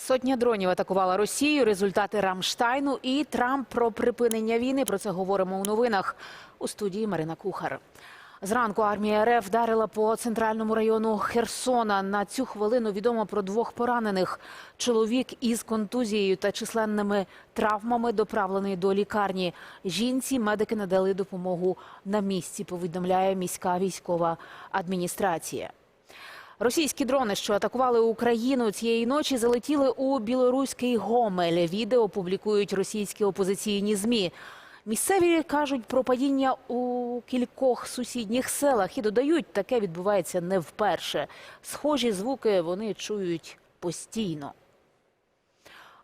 Сотня дронів атакувала Росію. Результати Рамштайну і Трамп про припинення війни. Про це говоримо у новинах у студії Марина Кухар. Зранку армія РФ вдарила по центральному району Херсона. На цю хвилину відомо про двох поранених. Чоловік із контузією та численними травмами доправлений до лікарні. Жінці медики надали допомогу на місці. Повідомляє міська військова адміністрація. Російські дрони, що атакували Україну цієї ночі, залетіли у білоруський Гомель. Відео публікують російські опозиційні змі. Місцеві кажуть про падіння у кількох сусідніх селах і додають, таке відбувається не вперше. Схожі звуки вони чують постійно.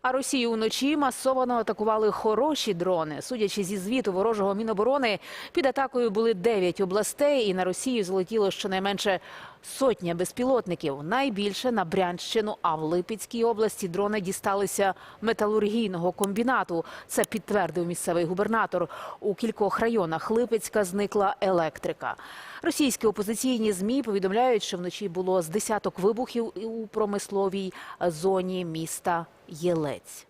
А Росію вночі масово атакували хороші дрони. Судячи зі звіту ворожого міноборони, під атакою були 9 областей, і на Росію залетіло щонайменше сотня безпілотників. Найбільше на Брянщину, а в Липецькій області дрони дісталися металургійного комбінату. Це підтвердив місцевий губернатор. У кількох районах Липецька зникла електрика. Російські опозиційні змі повідомляють, що вночі було з десяток вибухів у промисловій зоні міста Єлець.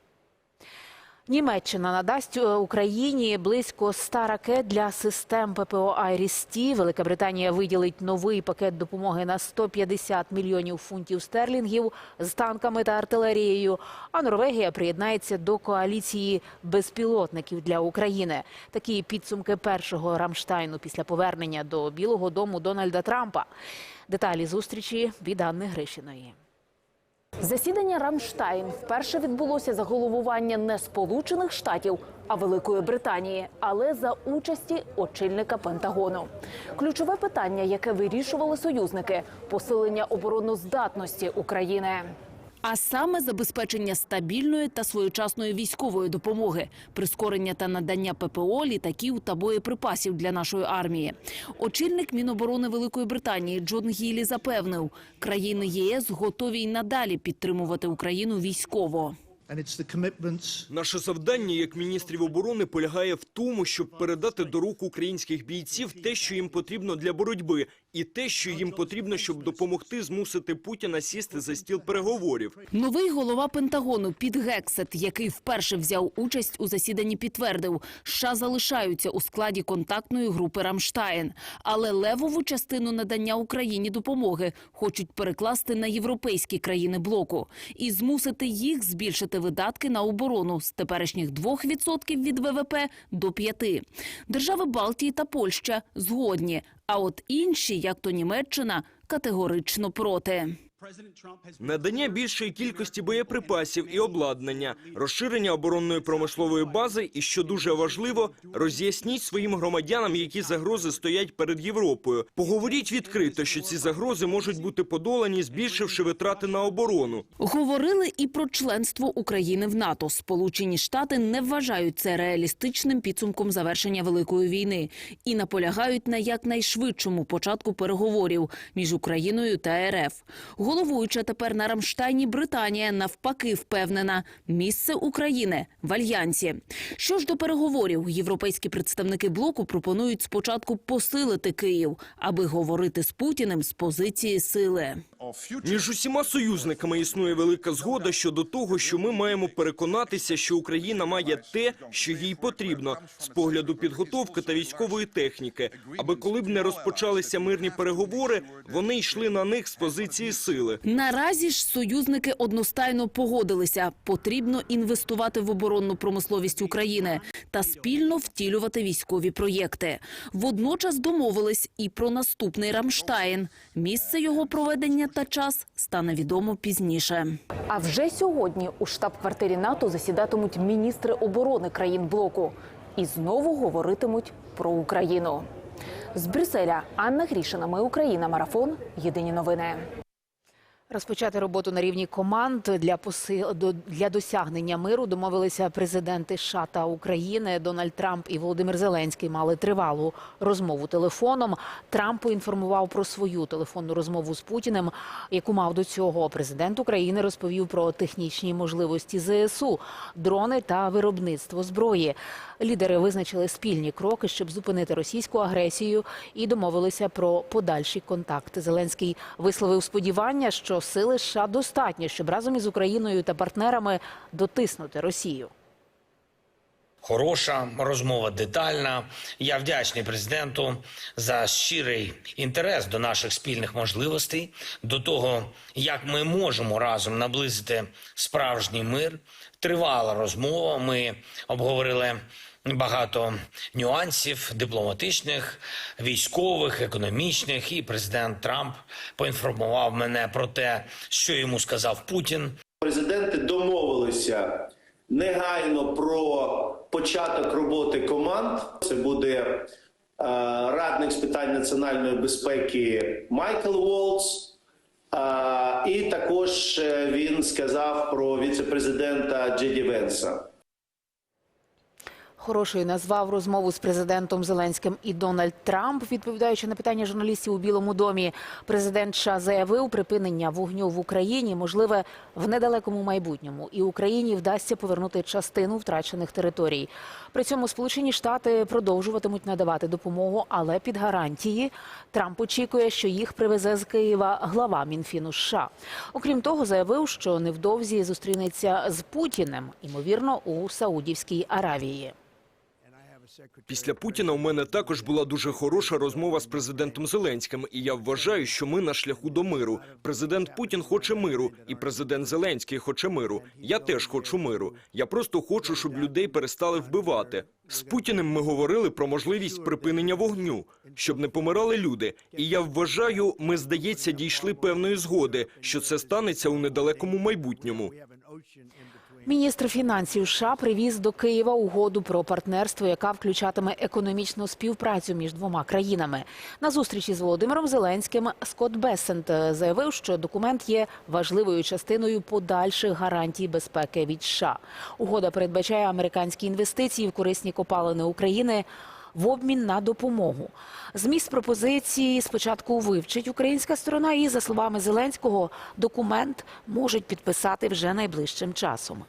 Німеччина надасть е, Україні близько 100 ракет для систем ППО «Айріс-Ті». Велика Британія виділить новий пакет допомоги на 150 мільйонів фунтів стерлінгів з танками та артилерією. А Норвегія приєднається до коаліції безпілотників для України. Такі підсумки першого Рамштайну після повернення до Білого Дому Дональда Трампа. Деталі зустрічі від Анни Гришиної. Засідання Рамштайн вперше відбулося за головування не Сполучених Штатів, а Великої Британії, але за участі очільника Пентагону. Ключове питання, яке вирішували союзники посилення обороноздатності України. А саме забезпечення стабільної та своєчасної військової допомоги, прискорення та надання ППО, літаків та боєприпасів для нашої армії. Очільник Міноборони Великої Британії Джон Гілі запевнив, країни ЄС готові й надалі підтримувати Україну військово. Наше завдання як міністрів оборони полягає в тому, щоб передати до рук українських бійців те, що їм потрібно для боротьби, і те, що їм потрібно, щоб допомогти змусити Путіна сісти за стіл переговорів. Новий голова Пентагону Піт Гексет, який вперше взяв участь у засіданні, підтвердив, США залишаються у складі контактної групи Рамштайн, але левову частину надання Україні допомоги хочуть перекласти на європейські країни блоку і змусити їх збільшити видатки на оборону з теперішніх 2% від ВВП до 5%. Держави Балтії та Польща згодні, а от інші, як то Німеччина, категорично проти. Надання більшої кількості боєприпасів і обладнання, розширення оборонної промислової бази, і що дуже важливо, роз'ясніть своїм громадянам, які загрози стоять перед Європою. Поговоріть відкрито, що ці загрози можуть бути подолані, збільшивши витрати на оборону. Говорили і про членство України в НАТО. Сполучені Штати не вважають це реалістичним підсумком завершення великої війни і наполягають на якнайшвидшому початку переговорів між Україною та РФ. Головуюча тепер на Рамштайні Британія навпаки впевнена місце України в альянсі. Що ж до переговорів, європейські представники блоку пропонують спочатку посилити Київ, аби говорити з Путіним з позиції сили. Між усіма союзниками існує велика згода щодо того, що ми маємо переконатися, що Україна має те, що їй потрібно з погляду підготовки та військової техніки, аби коли б не розпочалися мирні переговори, вони йшли на них з позиції сили. Наразі ж союзники одностайно погодилися. Потрібно інвестувати в оборонну промисловість України та спільно втілювати військові проєкти. Водночас домовились і про наступний Рамштайн. Місце його проведення та час стане відомо пізніше. А вже сьогодні у штаб-квартирі НАТО засідатимуть міністри оборони країн блоку і знову говоритимуть про Україну. З Брюсселя Анна Грішина. Ми Україна. Марафон. Єдині новини. Розпочати роботу на рівні команд для посил до- для досягнення миру домовилися президенти США та України. Дональд Трамп і Володимир Зеленський мали тривалу розмову телефоном. Трамп поінформував про свою телефонну розмову з Путіним, яку мав до цього. Президент України розповів про технічні можливості ЗСУ, дрони та виробництво зброї. Лідери визначили спільні кроки, щоб зупинити російську агресію, і домовилися про подальші контакти. Зеленський висловив сподівання, що сили США достатньо, щоб разом із Україною та партнерами дотиснути Росію. Хороша розмова, детальна. Я вдячний президенту за щирий інтерес до наших спільних можливостей, до того, як ми можемо разом наблизити справжній мир. Тривала розмова. Ми обговорили багато нюансів дипломатичних, військових, економічних. І президент Трамп поінформував мене про те, що йому сказав Путін. Президенти домовилися негайно про початок роботи команд. Це буде е, радник з питань національної безпеки Майкл Волц. І також е, він сказав про віце-президента Джеді Венса. Хорошою назвав розмову з президентом Зеленським і Дональд Трамп. Відповідаючи на питання журналістів у Білому домі, президент США заявив, припинення вогню в Україні можливе в недалекому майбутньому, і Україні вдасться повернути частину втрачених територій. При цьому Сполучені Штати продовжуватимуть надавати допомогу, але під гарантії Трамп очікує, що їх привезе з Києва глава Мінфіну США. Окрім того, заявив, що невдовзі зустрінеться з Путіним, ймовірно, у Саудівській Аравії. Після Путіна у мене також була дуже хороша розмова з президентом Зеленським, і я вважаю, що ми на шляху до миру. Президент Путін хоче миру, і президент Зеленський хоче миру. Я теж хочу миру. Я просто хочу, щоб людей перестали вбивати. З Путіним ми говорили про можливість припинення вогню, щоб не помирали люди. І я вважаю, ми здається дійшли певної згоди, що це станеться у недалекому майбутньому. Міністр фінансів США привіз до Києва угоду про партнерство, яка включатиме економічну співпрацю між двома країнами. На зустрічі з Володимиром Зеленським Скотт Бессент заявив, що документ є важливою частиною подальших гарантій безпеки від США. Угода передбачає американські інвестиції в корисні копалини України. В обмін на допомогу зміст пропозиції спочатку вивчить українська сторона, і за словами Зеленського, документ можуть підписати вже найближчим часом.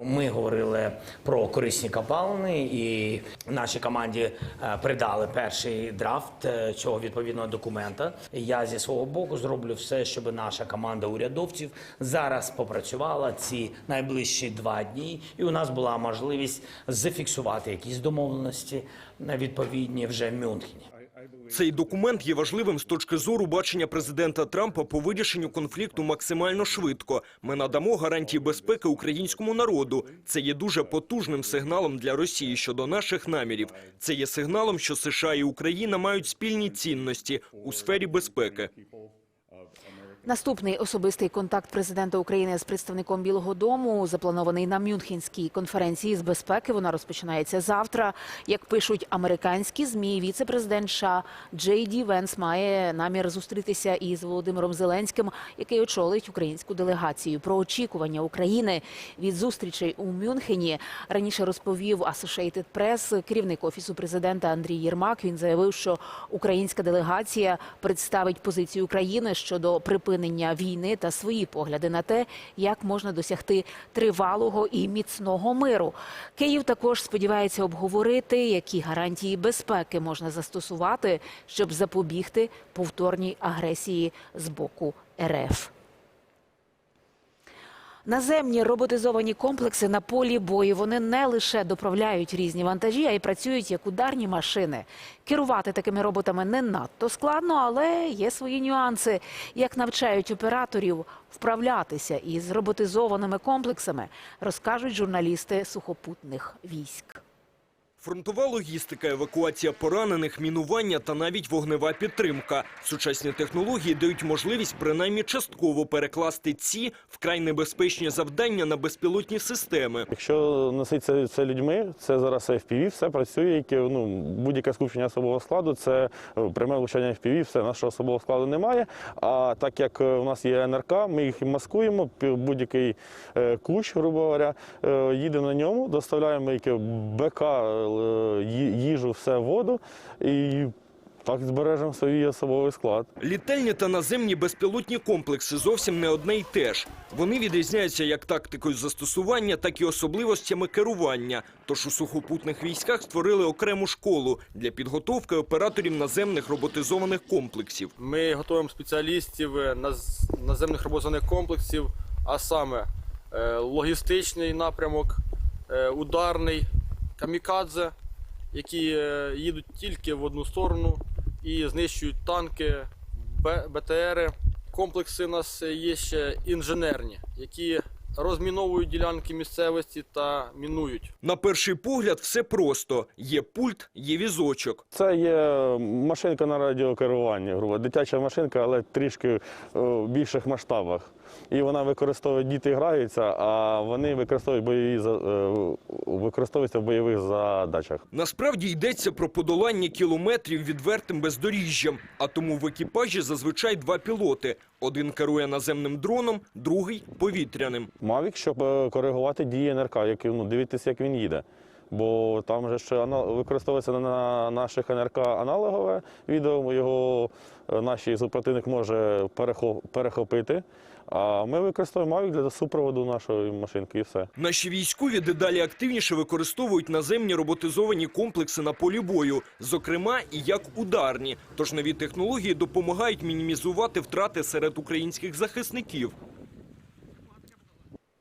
Ми говорили про корисні копалини, і нашій команді е, придали перший драфт е, цього відповідного документа. Я зі свого боку зроблю все, щоб наша команда урядовців зараз попрацювала ці найближчі два дні, і у нас була можливість зафіксувати якісь домовленості е, відповідні вже в Мюнхені. Цей документ є важливим з точки зору бачення президента Трампа по вирішенню конфлікту максимально швидко. Ми надамо гарантії безпеки українському народу. Це є дуже потужним сигналом для Росії щодо наших намірів. Це є сигналом, що США і Україна мають спільні цінності у сфері безпеки. Наступний особистий контакт президента України з представником Білого Дому запланований на Мюнхенській конференції з безпеки. Вона розпочинається завтра. Як пишуть американські змі, віце-президент США Джей Ді Венс має намір зустрітися із Володимиром Зеленським, який очолить українську делегацію. Про очікування України від зустрічей у Мюнхені раніше розповів Associated Press керівник офісу президента Андрій Єрмак. Він заявив, що українська делегація представить позицію України щодо припинення війни та свої погляди на те, як можна досягти тривалого і міцного миру. Київ також сподівається обговорити, які гарантії безпеки можна застосувати, щоб запобігти повторній агресії з боку РФ. Наземні роботизовані комплекси на полі бою вони не лише доправляють різні вантажі, а й працюють як ударні машини. Керувати такими роботами не надто складно, але є свої нюанси. Як навчають операторів вправлятися із роботизованими комплексами, розкажуть журналісти сухопутних військ. Фронтова логістика, евакуація поранених, мінування та навіть вогнева підтримка. Сучасні технології дають можливість принаймні частково перекласти ці вкрай небезпечні завдання на безпілотні системи. Якщо носить це, людьми, це зараз FPV, все працює, яке ну будь-яке скупчення особового складу, це е, пряме влучання FPV, все нашого особового складу немає. А так як е, у нас є НРК, ми їх маскуємо, будь-який е, кущ, грубо говоря, їдемо на ньому, доставляємо яке БК, їжу, все воду і. Так збережемо свій особовий склад. Літальні та наземні безпілотні комплекси зовсім не одне й те ж. Вони відрізняються як тактикою застосування, так і особливостями керування. Тож у сухопутних військах створили окрему школу для підготовки операторів наземних роботизованих комплексів. Ми готуємо спеціалістів е, наземних роботизованих комплексів, а саме е, логістичний напрямок, е, ударний, камікадзе, які е, їдуть тільки в одну сторону і знищують танки, БТРи. Комплекси у нас є ще інженерні, які розміновують ділянки місцевості та мінують. На перший погляд все просто: є пульт, є візочок. Це є машинка на радіокеруванні, грубо, дитяча машинка, але трішки е, в більших масштабах. І вона використовує, діти граються, а вони використовують бойові е, використовуються в бойових задачах. Насправді йдеться про подолання кілометрів відвертим бездоріжжям, а тому в екіпажі зазвичай два пілоти. Один керує наземним дроном, другий повітряним. Мавік, щоб е, коригувати дії НРК, як, ну, дивитися, як він їде. Бо там же ще використовується на наших НРК аналогове відео, його е, наш супротивник може перехопити. А ми використовуємо Мавік для супроводу нашої машинки і все. Наші військові дедалі активніше використовують наземні роботизовані комплекси на полі бою, зокрема і як ударні. Тож нові технології допомагають мінімізувати втрати серед українських захисників.